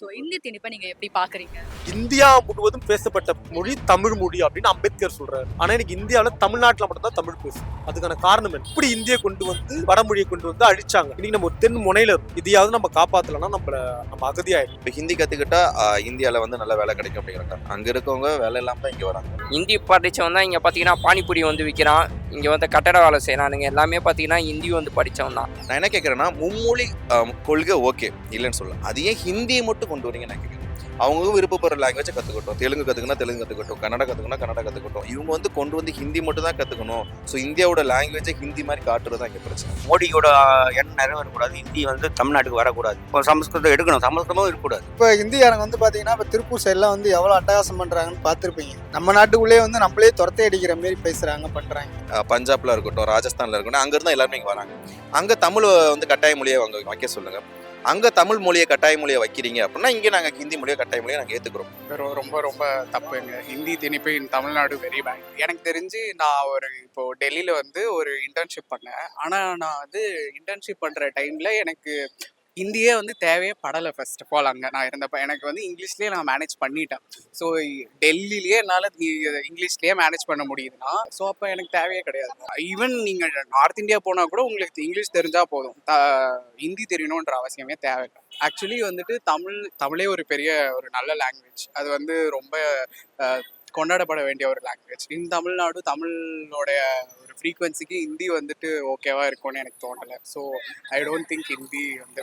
So Hindi திணிப்பை நீங்க எப்படி பாக்குறீங்க இந்தியா முழுவதும் பேசப்பட்ட மொழி தமிழ் மொழி அப்படின்னு அம்பேத்கர் சொல்றாரு. ஆனா எனக்கு இந்தியாவில் தமிழ்நாட்டில் மட்டும்தான் தமிழ் பேசும் அதுக்கான காரணம் என்ன? இப்படி இந்தியை கொண்டு வந்து வடமொழியை கொண்டு வந்து அழிச்சாங்க? இன்னைக்கு நம்ம தென் முனையில இருக்கோம் இதையாவது நம்ம காப்பாத்தலன்னா நம்மள நம்ம அகதியாயிடும் இப்போ ஹிந்தி கற்றுக்கிட்டா இந்தியாவில் வந்து நல்ல வேலை கிடைக்கும் அப்படிங்கிறாங்க அங்கே இருக்கவங்க வேலை இல்லாமல் தான் இங்கே வராங்க. ஹிந்தி படித்தவன் தான் இங்கே பார்த்தீங்கன்னா பானிபூரி வந்து விற்கிறான் இங்கே வந்து கட்டட வேலை செய்கிறானுங்க எல்லாமே பார்த்தீங்கன்னா ஹிந்தி வந்து படித்தவன் தான். நான் என்ன கேட்குறேன்னா மும்மொழி கொள்கை ஓகே இல்லைன்னு சொல்லலாம் அது ஏன் ஹிந்தியை மட்டும் கொண்டு வரீங்க நான் கேட்குறேன் அவங்க விருப்பப்படுற லாங்குவேஜை கற்றுக்கட்டும் தெலுங்கு கற்றுக்கணும் தெலுங்கு கற்றுக்கட்டும் கன்னடா கற்றுக்கணும் கன்னடா கற்றுக்கட்டும் இவங்க வந்து கொண்டு வந்து ஹிந்தி மட்டும் தான் கற்றுக்கணும் ஸோ இந்தியாவோட லாங்குவேஜை ஹிந்தி மாதிரி காட்டுறது தான் இங்கே பிரச்சனை. மோடியோட எண்ணம் நிறைவேறக்கூடாது. ஹிந்தி வந்து தமிழ்நாட்டுக்கு வரக்கூடாது. இப்போ சமஸ்கிருதம் எடுக்கணும். சமஸ்கிருதமும் இருக்கக்கூடாது. இப்போ இந்தியாரங்க வந்து பார்த்தீங்கன்னா இப்போ திருப்பூர் சைட்லாம் வந்து எவ்வளோ அட்டகாசம் பண்ணுறாங்கன்னு பார்த்துருப்பீங்க நம்ம நாட்டுக்குள்ளேயே வந்து நம்மளே துரத்தை அடிக்கிற மாரி பேசுகிறாங்க பண்ணுறாங்க பஞ்சாப்ல இருக்கட்டும் ராஜஸ்தான்ல இருக்கட்டும் அங்க இருந்தா எல்லாருமே இங்க வராங்க. அங்க தமிழ் வந்து கட்டாய மொழியை அவங்க வைக்க சொல்லுங்க. அங்கே தமிழ் மொழியை கட்டாய மொழியை வைக்கிறீங்க அப்படின்னா இங்கே நாங்கள் ஹிந்தி மொழியை கட்டாய மொழியை நாங்கள் ஏற்றுக்கிறோம் ரொ- ரொம்ப ரொம்ப தப்புங்க. ஹிந்தி திணிப்பு இன் தமிழ்நாடு வெரி பேட் எனக்கு தெரிஞ்சு நான் ஒரு இப்போ டெல்லியில் வந்து ஒரு இன்டர்ன்ஷிப் பண்ணேன். ஆனால் நான் வந்து இன்டர்ன்ஷிப் பண்ணுற டைமில் எனக்கு ஹிந்தியே வந்து தேவையே படலை ஃபர்ஸ்ட் ஆஃப் ஆல் அங்கே நான் இருந்தப்போ எனக்கு வந்து இங்கிலீஷ்லேயே நான் மேனேஜ் பண்ணிட்டேன். ஸோ டெல்லியிலேயே என்னால் இங்கிலீஷ்லேயே மேனேஜ் பண்ண முடியுதுன்னா ஸோ அப்போ எனக்கு தேவையே கிடையாது. ஈவன் நீங்கள் நார்த் இந்தியா போனால் கூட உங்களுக்கு இங்கிலீஷ் தெரிஞ்சால் போதும். த- ஹிந்தி தெரியணுன்ற அவசியமே தேவையில்லை. ஆக்சுவலி வந்துட்டு தமிழ் தமிழே ஒரு பெரிய ஒரு நல்ல லாங்குவேஜ் அது வந்து ரொம்ப கொண்டாடப்பட வேண்டிய ஒரு லாங்குவேஜ் இன் தமிழ்நாடு தமிழோடைய ஃப்ரீக்வன்சிக்கு ஹிந்தி வந்துட்டு ஓகேவா இருக்கும்னு எனக்கு தோணலை. So I don't think Hindi வந்து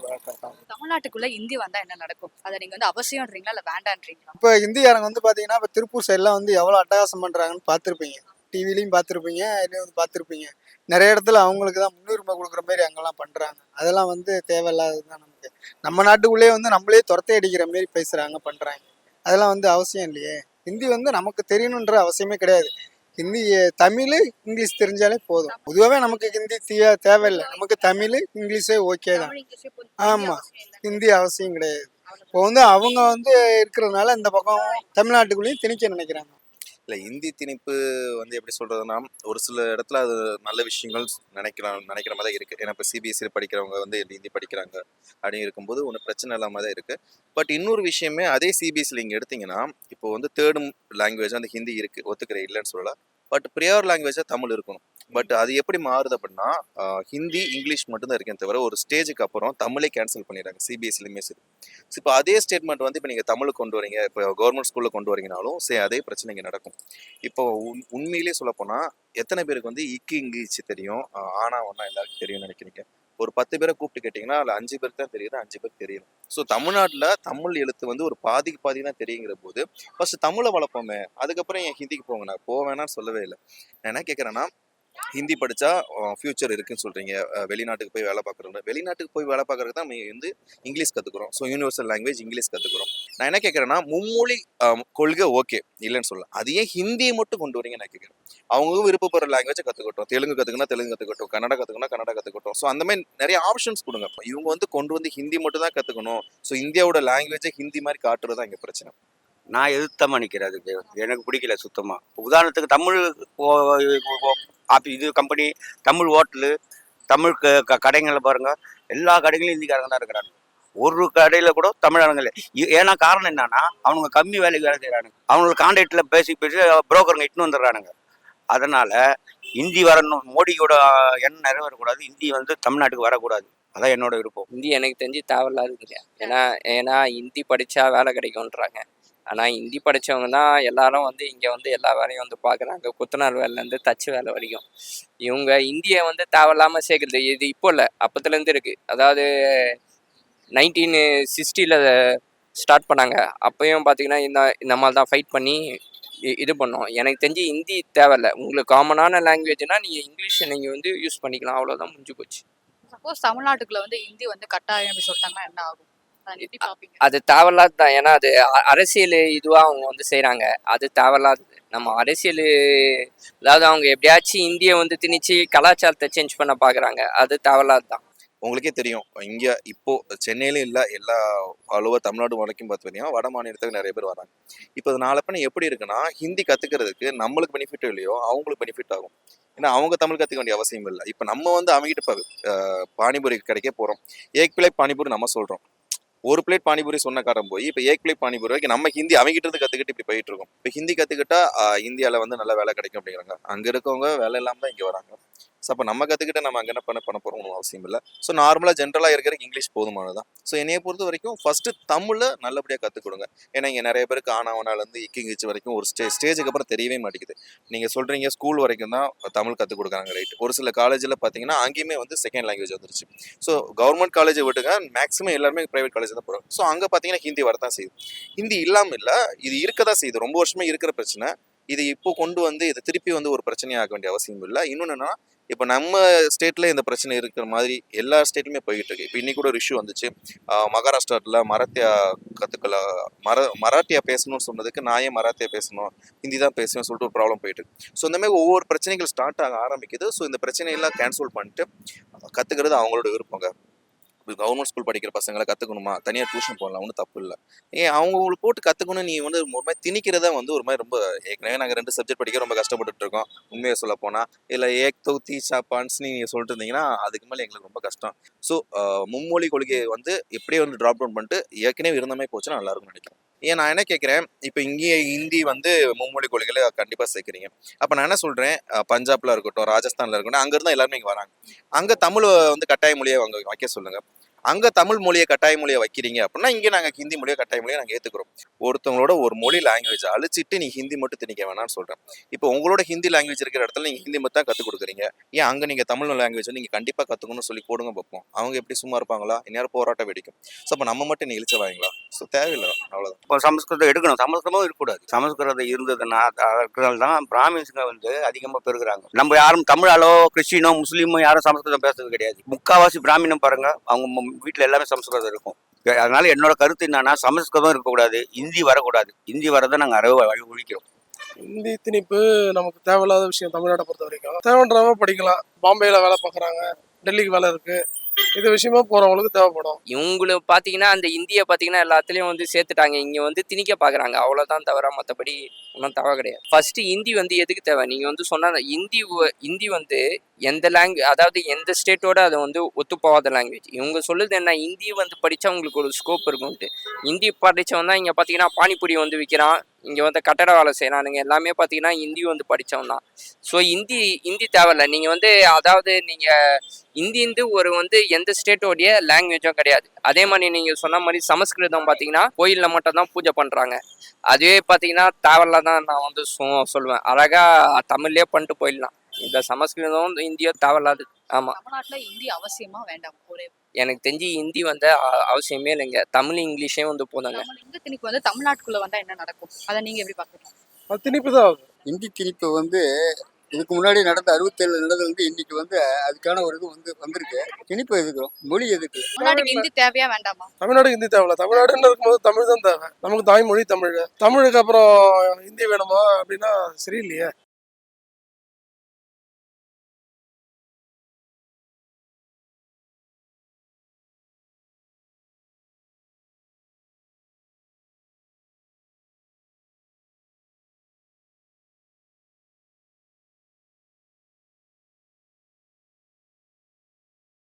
தமிழ்நாட்டுக்குள்ள இந்தி வந்தா என்ன நடக்கும்? அதை நீங்க வந்து அவசியம்ன்றீங்களா இல்ல வேண்டான்றீங்களா? இப்போ இந்தியாரங்க வந்து பார்த்தீங்கன்னா இப்போ திருப்பூர் சைட்லாம் வந்து எவ்வளோ அட்டகாசம் பண்ணுறாங்கன்னு பார்த்துருப்பீங்க டிவிலையும் பார்த்துருப்பீங்க இதுலேயும் வந்து பார்த்துருப்பீங்க நிறைய இடத்துல அவங்களுக்கு தான் முன்னுரிமை கொடுக்குற மாதிரி அங்கெல்லாம் பண்ணுறாங்க அதெல்லாம் வந்து தேவையில்லாதது தான் நமக்கு. நம்ம நாட்டுக்குள்ளேயே வந்து நம்மளே துரத்தை அடிக்கிற மாரி பேசுகிறாங்க பண்ணுறாங்க அதெல்லாம் வந்து அவசியம் இல்லையே. ஹிந்தி வந்து நமக்கு தெரியணுன்ற அவசியமே கிடையாது. ஹிந்தி தமிழ் இங்கிலீஷ் தெரிஞ்சாலே போதும். பொதுவாகவே நமக்கு ஹிந்தி தீய தேவையில்லை. நமக்கு தமிழ் இங்கிலீஷே ஓகே தான். ஆமாம் ஹிந்தி அவசியம் கிடையாது. இப்போ வந்து அவங்க வந்து இருக்கிறதுனால இந்த பக்கம் தமிழ்நாட்டுக்குள்ளேயும் திணிக்க நினைக்கிறாங்க. இல்லை இந்தி திணிப்பு வந்து எப்படி சொல்கிறதுன்னா ஒரு சில இடத்துல அது நல்ல விஷயங்கள் நினைக்கிறோம் நினைக்கிற மாதிரி தான் இருக்குது ஏன்னா இப்போ சிபிஎஸ்சி படிக்கிறவங்க வந்து ஹிந்தி படிக்கிறாங்க அப்படின்னு இருக்கும்போது ஒன்றும் பிரச்சனை இல்லாமல் தான் இருக்குது பட் இன்னொரு விஷயமே அதே சிபிஎஸ்சியில் நீங்கள் எடுத்தீங்கன்னா இப்போ வந்து தேர்டும் லாங்குவேஜ் அந்த ஹிந்தி இருக்குது ஒத்துக்கிறேன் இல்லைன்னு சொல்லலாம் பட் ப்ரியார் லாங்குவேஜாக தமிழ் இருக்கணும். பட் அது எப்படி மாறுது அப்படின்னா ஹிந்தி இங்கிலீஷ் மட்டும்தான் இருக்கேன் தவிர ஒரு ஸ்டேஜுக்கு அப்புறம் தமிழே கேன்சல் பண்ணிடுறாங்க. சிபிஎஸ்சிலையுமே சரி. ஸோ இப்போ அதே ஸ்டேட்மெண்ட் வந்து இப்போ நீங்கள் தமிழுக்கு கொண்டு வரீங்க இப்போ கவர்மெண்ட் ஸ்கூலில் கொண்டு வரீங்கனாலும் சரி அதே பிரச்சனை இங்கே நடக்கும். இப்போ உண் உண்மையிலேயே சொல்லப்போனால் எத்தனை பேருக்கு வந்து இக்கு இங்கிலீஷ் தெரியும்? ஆனா ஒன்றா எல்லாருக்கும் தெரியும்னு நினைக்கிறீங்க. ஒரு பத்து பேரை கூப்பிட்டு கேட்டிங்கன்னா அதில் அஞ்சு பேருக்கு தான் தெரியுது அஞ்சு பேர் தெரியும் ஸோ தமிழ்நாட்டில் தமிழ் எழுத்து வந்து ஒரு பாதிக்கு பாதி தான் தெரியுங்கிற போது ஃபர்ஸ்ட் தமிழை வளர்ப்போமே அதுக்கப்புறம் என் ஹிந்திக்கு போங்க நான் போவேனான்னு சொல்லவே இல்லை. நான் என்ன கேட்குறேன்னா ஹிந்தி படித்தா ஃப்யூச்சர் இருக்குன்னு சொல்கிறீங்க வெளிநாட்டுக்கு போய் வேலை பார்க்குறோம் வெளிநாட்டுக்கு போய் வேலை பார்க்குறதுக்கு தான் நம்ம வந்து இங்கிலீஷ் கற்றுக்குறோம் ஸோ யூனிவர்சல் லாங்குவேஜ் இங்கிலீஷ் கற்றுக்குறோம் நான் என்ன கேட்குறேன்னா மும்மொழி கொள்கை ஓகே இல்லைன்னு சொல்லலாம் அது ஏன் ஹிந்தியை மட்டும் கொண்டு வரீங்க நான் கேட்குறேன். அவங்க விருப்பப்படுற லாங்குவேஜை கற்றுக்கட்டும் தெலுங்கு கற்றுக்கணும் தெலுங்கு கற்றுக்கட்டும் கன்னடா கற்றுக்கணும் கன்னடா கற்றுக்கட்டும் ஸோ அந்த மாதிரி நிறைய ஆப்ஷன்ஸ் கொடுங்க. இவங்க வந்து கொண்டு வந்து ஹிந்தி மட்டும் தான் கற்றுக்கணும் ஸோ இந்தியாவோட லாங்குவேஜை ஹிந்தி மாதிரி காட்டுறது தான் இங்கே பிரச்சனை. நான் எதிர்த்தமாக நிற்கிறேன் அதுக்கு எனக்கு பிடிக்கல சுத்தமாக உதாரணத்துக்கு தமிழ் ஆஃபி இது கம்பெனி தமிழ் ஹோட்டலு தமிழ் க க- கடைங்களை பாருங்கள் எல்லா கடைகளும் ஹிந்திக்காரங்க தான் இருக்கிறாங்க. ஒரு கடையில் கூட தமிழாளுங்க இல்லை. ஏன்னா காரணம் என்னன்னா அவனுங்க கம்மி வேலைக்கு வேலை செய்கிறானுங்க அவங்களுக்கு கான்ட்ராக்டில் பேசி பேசி புரோக்கருங்க இட்டுன்னு வந்துடுறானுங்க. அதனால் இந்தி வரணும் மோடியோட எண்ணம் நிறைவேறக்கூடாது ஹிந்தி வந்து தமிழ்நாட்டுக்கு வரக்கூடாது. அதான் என்னோட விருப்பம். இந்தி எனக்கு தெரிஞ்சு தேவையில்லாதது இல்லையா? ஏன்னா ஏன்னா ஹிந்தி படித்தா வேலை கிடைக்கும்ன்றாங்க. ஆனால் ஹிந்தி படித்தவங்க தான் எல்லாரும் வந்து இங்கே வந்து எல்லா வேலையும் வந்து பார்க்குறாங்க குத்தனார் வேலைலேருந்து தச்சு வேலை வரைக்கும். இவங்க இந்தியை வந்து தேவையில்லாமல் சேர்க்குறது. இது இப்போ இல்லை. அப்போத்துலேருந்து இருக்குது அதாவது நைன்டீன் சிக்ஸ்டியில் ஸ்டார்ட் பண்ணாங்க. அப்பயும் பார்த்தீங்கன்னா இந்த இந்த மாதிரி தான் ஃபைட் பண்ணி இது பண்ணோம். எனக்கு தெரிஞ்சு ஹிந்தி தேவையில்ல. உங்களுக்கு காமனான லாங்குவேஜ்னால் நீங்கள் இங்கிலீஷை நீங்கள் வந்து யூஸ் பண்ணிக்கலாம். அவ்வளோதான் முடிஞ்சு போச்சு. சப்போஸ் தமிழ்நாட்டுக்குள்ள வந்து ஹிந்தி வந்து கட்டாயம் சொல்லிட்டாங்கன்னா என்ன ஆகும்? அதை தேவையில்லாது தான். ஏன்னா அது அரசியல் இதுவாக அவங்க வந்து செய்கிறாங்க அது தேவையில்லாதது. நம்ம அரசியல் அதாவது அவங்க எப்படியாச்சும் இந்தியை வந்து திணிச்சு கலாச்சாரத்தை சேஞ்ச் பண்ண பார்க்குறாங்க அது தேவையில்லாது தான். உங்களுக்கே தெரியும். இங்கே இப்போ சென்னையிலும் இல்லை எல்லா ஓவர் தமிழ்நாடு வரைக்கும் பார்த்தீங்கன்னா வட மாநிலத்துக்கு நிறைய பேர் வராங்க. இப்போ அது நாளை பண்ண எப்படி இருக்குன்னா ஹிந்தி கற்றுக்கிறதுக்கு நம்மளுக்கு பெனிஃபிட் இல்லையோ அவங்களுக்கு பெனிஃபிட் ஆகும். ஏன்னா அவங்க தமிழ் கற்றுக்க வேண்டிய அவசியம் இல்லை. இப்போ நம்ம வந்து அவங்ககிட்ட பானிபூரி கடைக்கே போகிறோம் ஏக் பிள்ளை பானிபூரி நம்ம சொல்கிறோம் ஒரு பிளேட் பானிபூரி சொன்னக்காரன் போய் இப்போ ஏக் பிளேட் பானிபூரி வரைக்கும் நம்ம ஹிந்தி அவங்ககிட்ட இருந்து கற்றுக்கிட்டு இப்படி போயிட்டு இருக்கோம். இப்போ ஹிந்தி கற்றுக்கிட்டா இந்தியாவில் வந்து நல்ல வேலை கிடைக்கும் அப்படிங்கிறாங்க. அங்கே இருக்கவங்க வேலை இல்லாமல் தான் இங்கே வராங்க. ஸோ அப்போ நம்ம கற்றுக்கிட்ட நம்ம அங்கே என்ன பண்ண பண்ண போகிறோம் அவசியம் இல்லை. ஸோ நார்மலாக ஜென்ரலாக இருக்கிறதுக்கு இங்கிலீஷ் போதுமானது தான் ஸோ என்னையை பொறுத்த வரைக்கும் ஃபஸ்ட்டு தமிழை நல்லபடியாக கற்றுக் கொடுங்க. ஏன்னா இங்கே நிறைய பேருக்கு ஆனாவனாலேருந்து இக்கிங்கிச்சு வரைக்கும் ஒரு ஸ்டே ஸ்டேஜுக்கு அப்புறம் தெரியவே மாட்டேங்குது. நீங்கள் சொல்கிறீங்க ஸ்கூல் வரைக்கும் தான் தமிழ் கற்றுக் கொடுக்குறாங்க ரைட் ஒரு சில காலேஜில் பார்த்தீங்கன்னா அங்கேயுமே வந்து செகண்ட் லாங்குவேஜ் வந்துருச்சு. ஸோ கவர்மெண்ட் காலேஜை விட்டுங்க மேக்ஸிமம் எல்லாருமே ப்ரைவேட் காலேஜ் தான் போகிறாங்க ஸோ அங்கே பார்த்தீங்கன்னா ஹிந்தி வரதான் செய்யுது. ஹிந்தி இல்லாமல் இல்லை இது இருக்க தான் செய்யுது. ரொம்ப வருஷமே இருக்கிற பிரச்சனை. இது இப்போ கொண்டு வந்து இதை திருப்பி வந்து ஒரு பிரச்சனையாக வேண்டிய அவசியம் இல்லை. இன்னொன்று என்னன்னா இப்போ நம்ம ஸ்டேட்டில் இந்த பிரச்சனை இருக்கிற மாதிரி எல்லா ஸ்டேட்லையுமே போய்கிட்டு இருக்கு. இப்போ இன்னைக்கு கூட ஒரு இஷ்யூ வந்துச்சு. மகாராஷ்டிராவில் மராத்தியா கற்றுக்கல மர மராட்டியா பேசணும்னு சொன்னதுக்கு நான் ஏன் மராத்தியா பேசணும் ஹிந்தி தான் பேசணும்னு சொல்லிட்டு ஒரு ப்ராப்ளம் போயிட்டு இருக்கு. ஸோ இந்த மாதிரி ஒவ்வொரு பிரச்சனைகள் ஸ்டார்ட் ஆக ஆரம்பிக்குது. ஸோ இந்த பிரச்சனையெல்லாம் கேன்சல் பண்ணிட்டு கற்றுக்கிறது அவங்களோட விருப்பங்க. கவர்மெண்ட் ஸ்கூல் படிக்கிற பசங்களை கற்றுக்கணுமா தனியாக டியூஷன் போடலாம் ஒன்றும் தப்பு இல்லை. ஏன் அவங்க போட்டு கற்றுக்கணும் நீ வந்து ஒரு மாதிரி திணிக்கிறதா வந்து ஒரு மாதிரி ரொம்ப ஏற்கனவே நாங்கள் ரெண்டு சப்ஜெக்ட் படிக்க ரொம்ப கஷ்டப்பட்டுட்டு இருக்கோம். உண்மையை சொல்ல போனால் இல்லை ஏக் தௌ தீ சாப்பான்ஸ் நீங்கள் சொல்லிட்டு இருந்தீங்கன்னா அதுக்கு மேலே எங்களுக்கு ரொம்ப கஷ்டம். ஸோ மும்மொழி கொள்கையை வந்து எப்படியே வந்து ட்ராப் டவுன் பண்ணிட்டு ஏற்கனவே இருந்தமே போச்சுன்னா நல்லாயிருக்கும்னு நினைக்கிறேன். ஏன் நான் என்ன கேட்குறேன் இப்போ இங்கேயே ஹிந்தி வந்து மும்மொழி கொள்கைகளை கண்டிப்பாக சேர்க்குறீங்க. அப்போ நான் என்ன சொல்கிறேன் பஞ்சாப்ல இருக்கட்டும் ராஜஸ்தானில் இருக்கட்டும் அங்கேருந்து எல்லாருமே இங்கே வராங்க. அங்கே தமிழ் வந்து கட்டாய மொழியை அவங்க வைக்க சொல்லுங்கள் அங்கே தமிழ் மொழியை கட்டாய மொழியை வைக்கிறீங்க அப்படின்னா இங்கே நாங்கள் ஹிந்தி மொழியை கட்டாய மொழியை நாங்கள் ஏற்றுக்கிறோம் ஒருத்தவங்களோட ஒரு மொழி லாங்குவேஜ் அழிச்சிட்டு நீ ஹிந்தி மட்டும் திணிக்க வேணாம்னு சொல்கிறேன் இப்போ உங்களோட ஹிந்தி லாங்குவேஜ் இருக்கிற இடத்துல நீங்கள் ஹிந்தி மட்டும் தான் கற்றுக் கொடுக்குறீங்க. ஏன் அங்கே நீங்கள் தமிழ் லாங்குவேஜ் நீங்கள் கண்டிப்பாக கற்றுக்கணும்னு சொல்லி போடுங்க பார்ப்போம் அவங்க எப்படி சும்மா இருப்பாங்களா? இந்நேரம் போராட்டம் வெடிக்கும். ஸோ அப்போ நம்ம மட்டும் நீ இழிச்ச ஸோ தேவையில்லை. அவ்வளோதான் இப்போ சமஸ்கிருதம் எடுக்கணும். சமஸ்கிருதமும் இருக்கக்கூடாது. சமஸ்கிருதம் இருந்ததுன்னா அதனால தான் பிராமின்ஸுங்க வந்து அதிகமாக பெருகுறாங்க. நம்ம யாரும் தமிழாலோ கிறிஸ்டினோ முஸ்லீமோ யாரும் சமஸ்கிருதம் பேசுறது கிடையாது. முக்காவாசி பிராமணம் பாருங்க அவங்க வீட்டில் எல்லாமே சமஸ்கிருதம் இருக்கும். அதனால என்னோட கருத்து என்னன்னா சமஸ்கிருதம் இருக்கக்கூடாது ஹிந்தி வரக்கூடாது. ஹிந்தி வரதை நாங்கள் அறவை ஒழிக்கிறோம். இந்தி திணிப்பு நமக்கு தேவையில்லாத விஷயம் தமிழ்நாட்டை பொறுத்த வரைக்கும் தேவைன்றவங்க படிக்கலாம். பாம்பேல வேலை பார்க்குறாங்க. டெல்லிக்கு வேலை இருக்கு. இது விஷயமா போறவங்களுக்கு தேவைப்படும். இவங்களும் பார்த்தீங்கன்னா அந்த இந்திய பார்த்தீங்கன்னா எல்லாத்துலேயும் வந்து சேர்த்துட்டாங்க. இங்கே வந்து திணிக்க பார்க்குறாங்க அவ்வளோதான் தவிர மற்றபடி ஒன்றும் தேவை கிடையாது. ஃபர்ஸ்ட் ஹிந்தி வந்து எதுக்கு தேவை? நீங்கள் வந்து சொன்ன ஹிந்தி ஹிந்தி வந்து எந்த லாங்குவேஜ் அதாவது எந்த ஸ்டேட்டோட அது வந்து ஒத்து போகாத லாங்குவேஜ் இவங்க சொல்லுது என்ன? ஹிந்தி வந்து படித்தா உங்களுக்கு ஒரு ஸ்கோப் இருக்கும்ட்டு. ஹிந்தி படித்தவன் தான் இங்கே பார்த்தீங்கன்னா பானிபூரி வந்து விற்கிறான் இங்கே வந்து கட்டட வேலை செய்கிறானுங்க எல்லாமே பார்த்தீங்கன்னா ஹிந்தி வந்து படித்தவன் தான். ஸோ ஹிந்தி ஹிந்தி தேவையில்ல. நீங்கள் வந்து அதாவது நீங்கள் ஹிந்தி வந்து ஒரு வந்து எந்த ஸ்டேட்டோடைய லாங்குவேஜும் கிடையாது. அதே மாதிரி நீங்கள் சொன்ன மாதிரி சமஸ்கிருதம் பார்த்தீங்கன்னா கோயிலில் மட்டும் தான் பூஜை பண்ணுறாங்க அதுவே பார்த்தீங்கன்னா தேவையில்ல தான் நான் வந்து சொ- சொல்லுவேன். அழகாக தமிழ்லேயே பண்ணிட்டு போயிடலாம். இந்த சமஸ்கிருதம் இந்தியோ தேவையில்லாது. ஆமாம் தமிழ்நாட்டில் இந்தி அவசியமாக வேண்டாம். ஒரே எனக்கு தெரிஞ்சு ஹிந்தி வந்து அவசியமே இல்லைங்க. தமிழ் இங்கிலீஷே வந்து நம்ம இந்த திணிப்பு வந்து தமிழ்நாட்டுக்குள்ள வந்தா என்ன நடக்கும்? அதை நீங்க எப்படி பாக்குறீங்க? அது திணிப்பு தான் ஆகுது இந்தி திணிப்பு வந்து இதுக்கு முன்னாடி நடந்த அறுபத்தேழு நடந்தது வந்து இன்னைக்கு வந்து அதுக்கான ஒரு இது வந்து வந்திருக்கு. திணிப்பு எதுக்கு? மொழி எதுக்கு? தமிழ்நாட்டுக்கு இந்தி தேவையா வேண்டாமா? தமிழ்நாடு ஹிந்தி தேவையில்ல. தமிழ்நாடுன்னு இருக்கும்போது தமிழ் தான் தேவை. நமக்கு தாய்மொழி தமிழ். தமிழுக்கு அப்புறம் ஹிந்தி வேணுமா அப்படின்னா சரியில்லையே.